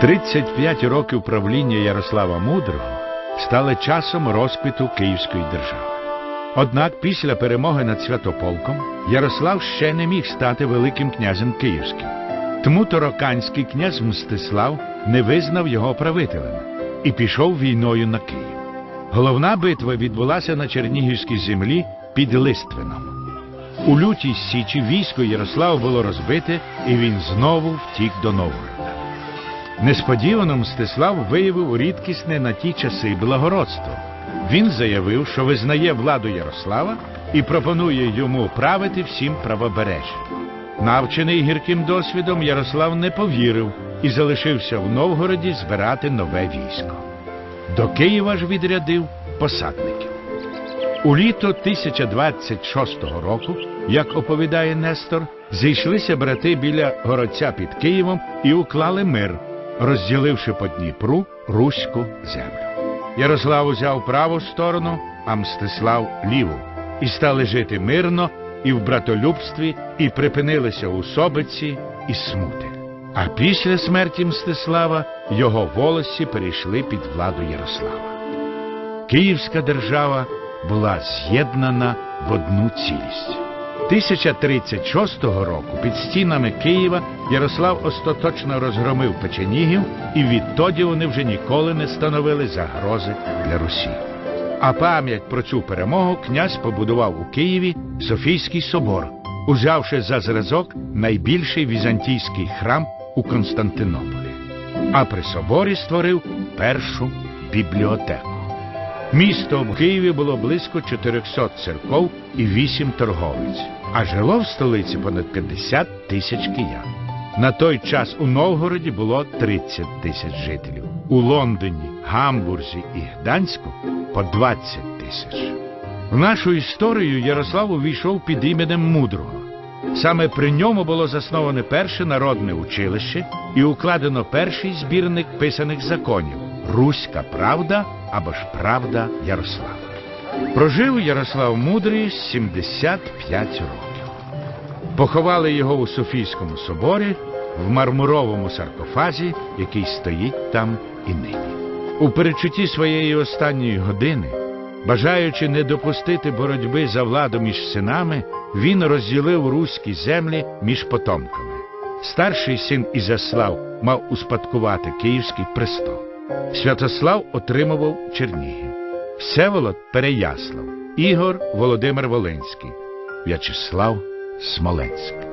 35 років правління Ярослава Мудрого стали часом розквіту Київської держави. Однак після перемоги над Святополком Ярослав ще не міг стати Великим князем Київським. Тому тороканський князь Мстислав не визнав його правителем і пішов війною на Київ. Головна битва відбулася на Чернігівській землі під Листвином. У лютій січі військо Ярослава було розбите, і він знову втік до Новгорода. Несподівано Мстислав виявив рідкісне на ті часи благородство. Він заявив, що визнає владу Ярослава і пропонує йому правити всім правобережжям. Навчений гірким досвідом, Ярослав не повірив і залишився в Новгороді збирати нове військо. До Києва ж відрядив посадників. У літо 1026 року, як оповідає Нестор, зійшлися брати біля городця під Києвом і уклали мир, розділивши по Дніпру руську землю. Ярослав узяв праву сторону, а Мстислав ліву, і стали жити мирно і в братолюбстві, і припинилися усобиці і смути. А після смерті Мстислава його волосі перейшли під владу Ярослава. Київська держава була з'єднана в одну цілість. 1036 року під стінами Києва Ярослав остаточно розгромив печенігів, і відтоді вони вже ніколи не становили загрози для Русі. А пам'ять про цю перемогу князь побудував у Києві Софійський собор, узявши за зразок найбільший візантійський храм у Константинополі. А при соборі створив першу бібліотеку. Місто в Києві було близько 400 церков і 8 торговиць, а жило в столиці понад 50 тисяч киян. На той час у Новгороді було 30 тисяч жителів, у Лондоні, Гамбурзі і Гданську по 20 тисяч. В нашу історію Ярослав увійшов під іменем Мудрого. Саме при ньому було засноване перше народне училище і укладено перший збірник писаних законів Руська правда або ж Правда Ярослава. Прожив Ярослав Мудрий 75 років. Поховали його у Софійському соборі в мармуровому саркофазі, який стоїть там і нині. У перечутті своєї останньої години, бажаючи не допустити боротьби за владу між синами, він розділив руські землі між потомками. Старший син Ізяслав мав успадкувати Київський престол. Святослав отримував Чернігів, Всеволод Переяслав, Ігор Володимир Волинський, В'ячеслав Смоленський.